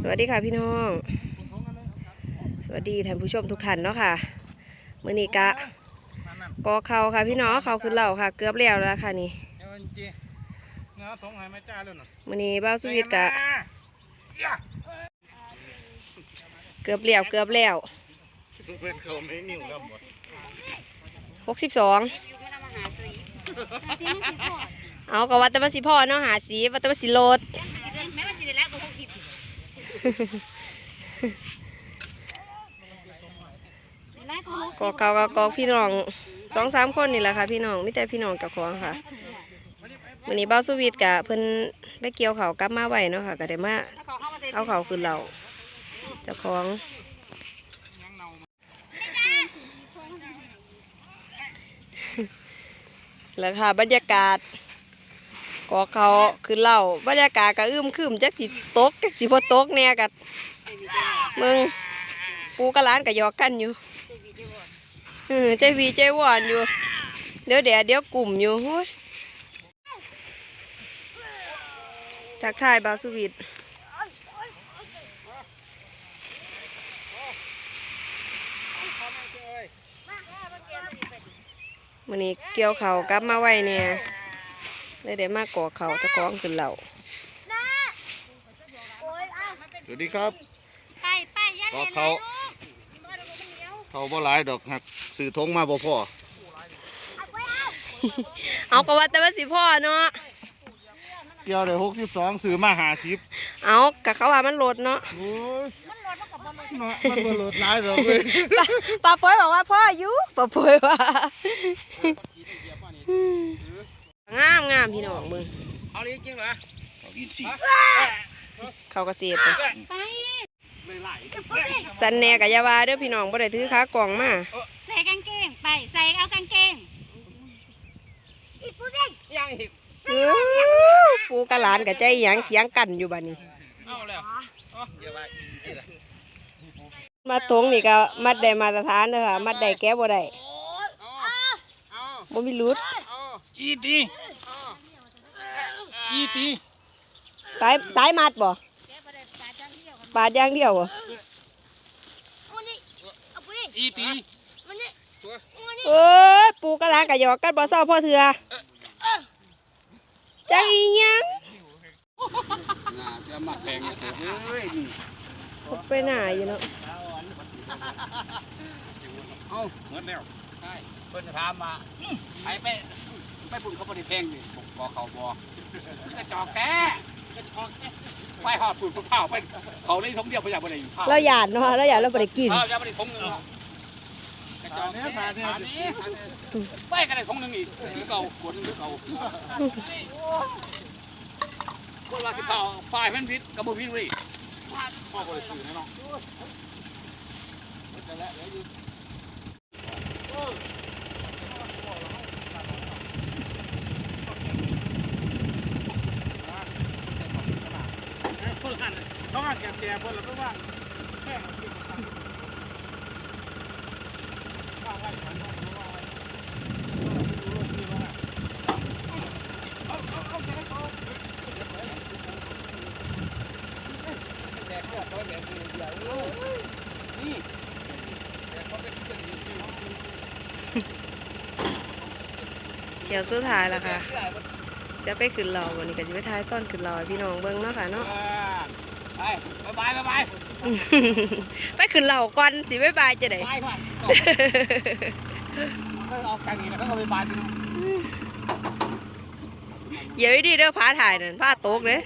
สวัสดีค่ะพี่น้อง สวัสดีท่านผู้ชมทุกท่านเนาะค่ะมื่อนี้กะกอเขาค่ะพี่น้องเขาขึ้นเหล่าค่ะ เกือบแล้วแล้วค่ะนี่เงินจีเงาทงให้แม่จ้าเลยหน่อยมื่อนี้บ้าวสวีทกะ เกือบแล้วเกือบแล้วเพื่อาไม่นิ่วแล้วหกสิบสองเอาก็ว่าแต่มาสิพ่อเนาะหาสีว่าแต่มาสิโลด กอเขากับกอพี่น้องสองสามคนนี่แหละค่ะพี่น้องไม่แต่พี่น้องกับของค่ะวันนี้บ้าสวีทกะเพิ่นไปเกี่ยวเขากลับมาไว้เนาะค่ะก็ได้มาเอาเขาคืนเราเจ้าของแล้วค่ะบรรยากาศ อเขาคือเล่าบรรยากาศก็อึมครึมจักสิตกจักสิบ่ตกแน่กัดมึงปูกับหล้านก็หยอกกันอยู่เออใจวีใจหวานอยู่ เดี๋ยวแดดเดี๋ยวกลุ่มอยู่โอ้ยจากทายบาสวิตมันนี้เกี่ยวเขากลับมาไว้เนี่ย เลยได้มากก่อเขาจะกองขึ้นเหล่าสวัสดีครับไปไปยัดก็เลยเขาเขาบ่หลายดอกหักสื่อทงมาบ่พอเอาก็ว่าแต่ว่าสิพ่อเนาะเกี่ยวได้หกสิบสองสื่อมาหาสิบเอากะเขาว่ามันลดเนาะโอ้ยเนาะมันบ่ลดหลายดอกเว้ยป้าป้าปอยบอกว่าพ่ออายุป้าปอยว่างามงามพี่น้องมึงเอาเลยจริงเหรอเอาอีสิเขากระเสียดไปไปเลยไหลสันแหนกับยาวาเด้อพี่น้องบ่ได้ถือขากล่องมาใส่กางเกงไปใส่เอากางเกงอีปูเด้งยังอีกอื้อปูกะหลานกับใจหยังเถียงกันอยู่บัดนี้เอาแล้วเอาเดี๋ยวว่าอีนี่ล่ะมาตรงนี่ก็มัดได้มาตรฐานเด้อค่ะมัดได้แก้บ่ได้เอาบ่มีรุดเอา อีตีอีตีสายสายมัดบ่ปาดอย่างเดียวบ่อีตีเอ้ยปูกะหลานก็หยอกกันบ่เศร้าพ่อเถื่อจังอีหยังน่าจะมาแพงเฮ้ยนี่ไปหน้าอยู่เนาะเอาหมดแล้วใช่เพิ่นถามมาไปไป ไปปุ่นเขาบ่ได้แพงนี่บอกขอเขาบ่กระจอกแท้กระจอกแท้ไปหอดปุ่นเผาไปเขาได้ทงเดียวบ่อยากบ่ได้เผาเราหยาดเนาะเราหยาดเราบ่ได้กินเผาจะบ่ได้ทงหนึงกระจอกแท้ผ่านนี้ไปกันได้ทงหนึงอีกคือเก่ากดคือเก่าคนว่าสิเผาฝ่ายมันผิดกับบ่ผิดเว้ยพ่อบ่ได้ซื้อแน่นอน พิ่งหันเขาหันแกมแกมเพิ่นแล้วก็ว่างแค่นี่เที่ยวสุดท้ายแล้วค่ะ จะไปขึ้นราวันนี้ก็จะไปท้ายต้นขึ้นราให้พี่น้องเบิ่งเนาะค่ะเนาะ ไปบายบายบายไปขึ้นเราก่อนสิบ๊ายบายจะได้บายก่อนก็ออกจากนี้แล้วก็ไปบายจริงเดี๋ยวดีๆเด้อพาถ่ายนั่นพาตกเลย